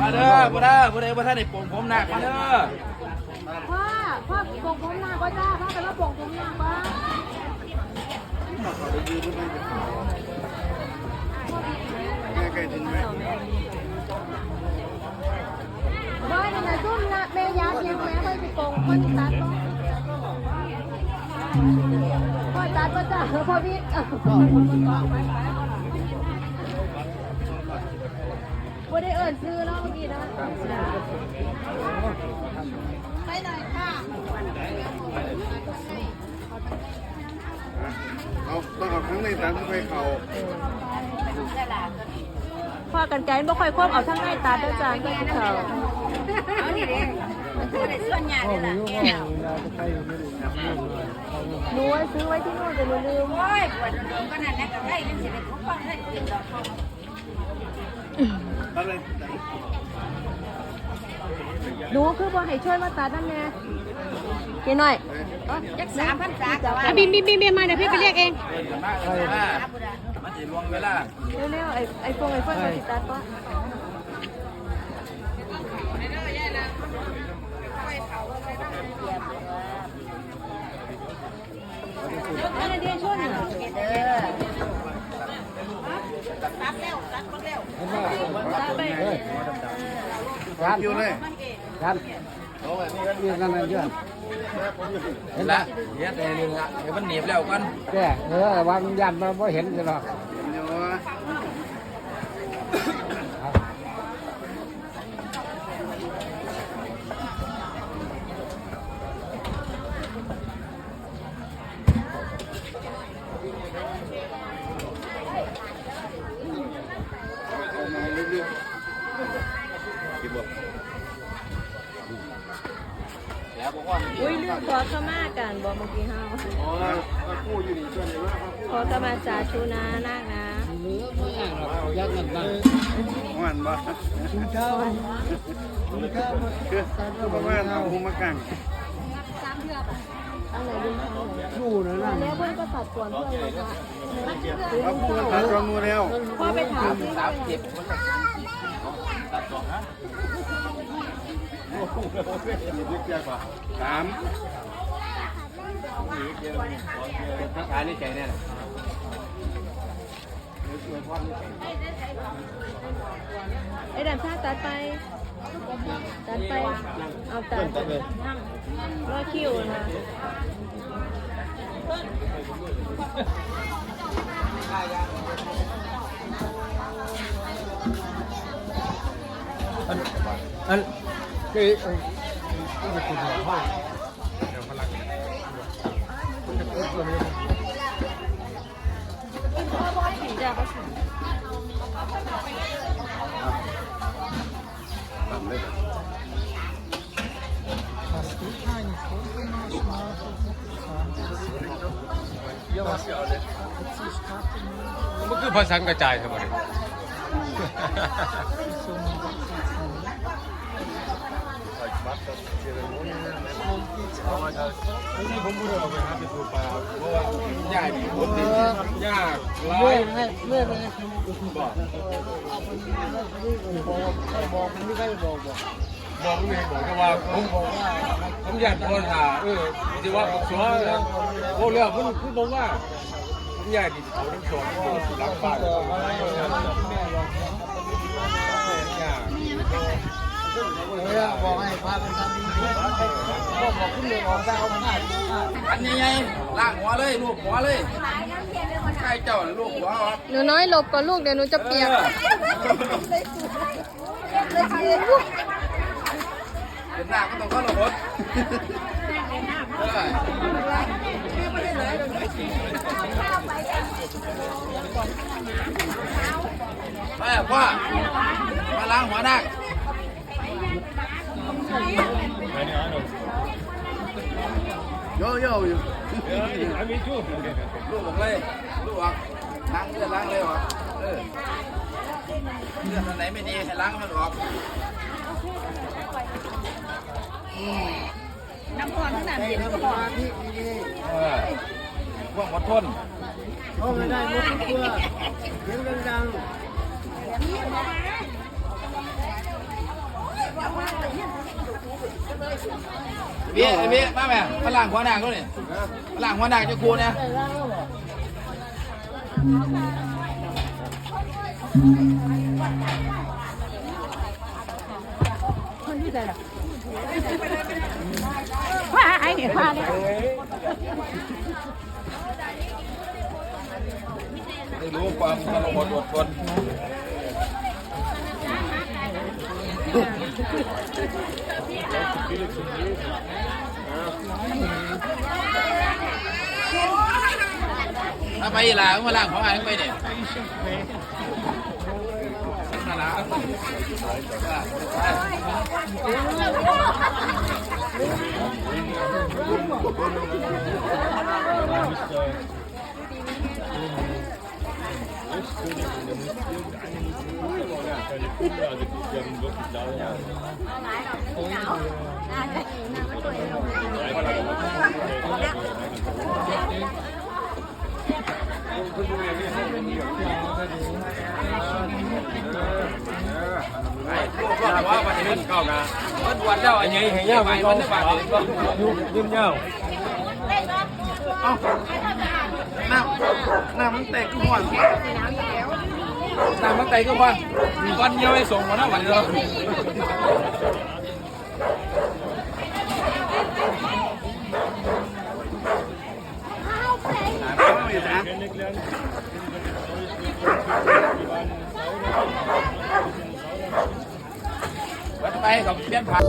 มาเด้อบ่ได้บ่ได้บ่ทันได้ปลงผมหนักมาเด้อพ่อพ่อปงผมหน้าก็จ้าพ่อไปว่าปงผมหน้าบ้างบ้านน่ะซุ่มนะแม่ยาเพียงแม่ไปปงคนตัดพ่อตัดก็จ้าพ่อพี่ บ่ได้เอิ้นชื่อเนาะเมื่อกี้นะไปหน่อยค่ะเอาต้องเอาครั้งในสามไปเขาพ่อกันไกลบ่ค่อยควบเอาทั้งในตาด้วยจ้าเพื่อนเขาเอานี่เด้มันคือได้ส่วนใหญ่เลยล่ะหนูไว้ซื้อไว้ที่นู่นแต่หนูลืมโอ้ยปวดโดนก็นั่นนะก็ได้นั่นสิได้ทุกคนได้กินดอก หนูคือบ่ให้ช่วยมาตัดนั่นแน่กินหน่อยจักสามพันสาก็ว่าอะบิมบิมบิมบิมมาเดี๋ยวพี่ไปเรียกเองเดินกันมากเลยว่ามันสิลวงเวลาเร็วๆไอ้ไอ้ฟงไอ้เฟิร์นมาติดตัดป่ะอันนี้เดียวช่วย ตัดไป การอยู่เลย กันนี่นั่นนั่นเยอะ เห็นละเฮ็ดให้นึงละเดี๋ยวมันหนีบแล้วกัน แก่เออวางยันมาไ่เห็นจะหรอก เดี๋ยวแล้วบอกว่าอุ้ยเรื่องขอขมากันบ่เมื่อกี้เฮาอ๋อกู้อยู่นี่ส่วนใหญ่ว่าครับขอขมาสาธุนะนาคนะมือไม่ย่างหรอกยัดนั่นนั่นมันบ่กินข้าวกินข้าวคือประมาณเอาหุมกังอัน ไหนดีคะดูนะนั่นแล้วเพื่อนก็ตัดก่อนเพื่อนเลยค่ะเอาตัวตัดจอมูแล้วพ่อไปถามที่สามเจ็บมันก็ตัดสองฮะสามทักทายในใจแน่เลยพ่อไม่ใจ ไอ้ดำชาตัดไป ตัดไป เอาตัดรอคิวนะอันคือเออมันจะหัวผ้าเดี๋ยวพลังมันจะเป็นตัวนี้จ้าก็สิต่ำเล ย มันคือภาษากระจายครับผมนี่ นี่ผมพูดเอาไปหาไปดูปลาเพราะว่าใหญ่ผมดียากหลายเมื่ยอให้เมื่อไปบอกบอกไม่ได้บอกบอกบอกไม่บอกแต่ว่าผมผมอยากโดนหาเออที่ว่าผมชัวโอ้เรื่องผมันคือบอกว่าผมอยากดิโดนสอนหลังบ้านบอกอะไรแม่บอกอยากเรื่อง บอกให้พากันทำดีบอกบอกขึ้นเลยออกได้เอามาหน้า อันใหญ่ๆล่างหัวเลยลูกหัวเลยใครเจ้าน่ะลูกหัวครับ หนูน้อยหลบก่อนลูกเดี๋ยวหนูจะเปียก เป็นหน้าก็ต้องเข้าระบบเออไปอ่ะพ่อมาล้างหัวนัก ย่โย่อยู่ อันนี้ชู้ ลูกบอกเลยลูกออกล้างเลือดล้างเลยออกเออเลือดอันไหนไม่ดีให้ล้างมันออก น้ำพรขนาดเย็นก็พอ เออพวกอดทน เขาไม่ได้มุกตัวเสียงดัง เบี้ยเบี้ยมาแม่มาล้างหัวหน้าก็นี่มาล้างหัวหน้าเจ้าครูเนี่ย ว่าไอ้เนี่ยพาเนี่ย ได้รู้ความสลดอดทน ถ้าไปลามาล้างของอ่านไปเนี่ยมาล้างไอ้ พวกเราว่าวันนี้เข้านะมันวันแล้วไอ้ ไอ้ ยั ไง ง เห็น ไง ยาว ไป ไป มั ก็ นจะบาดเลย ยืมยาว เอ้าน้ำน้ำมันแตกทุกวัน làm mất tay cơ quan con nhau hay sống mà nó vậy rồi bắt tay, gặp tiên phạt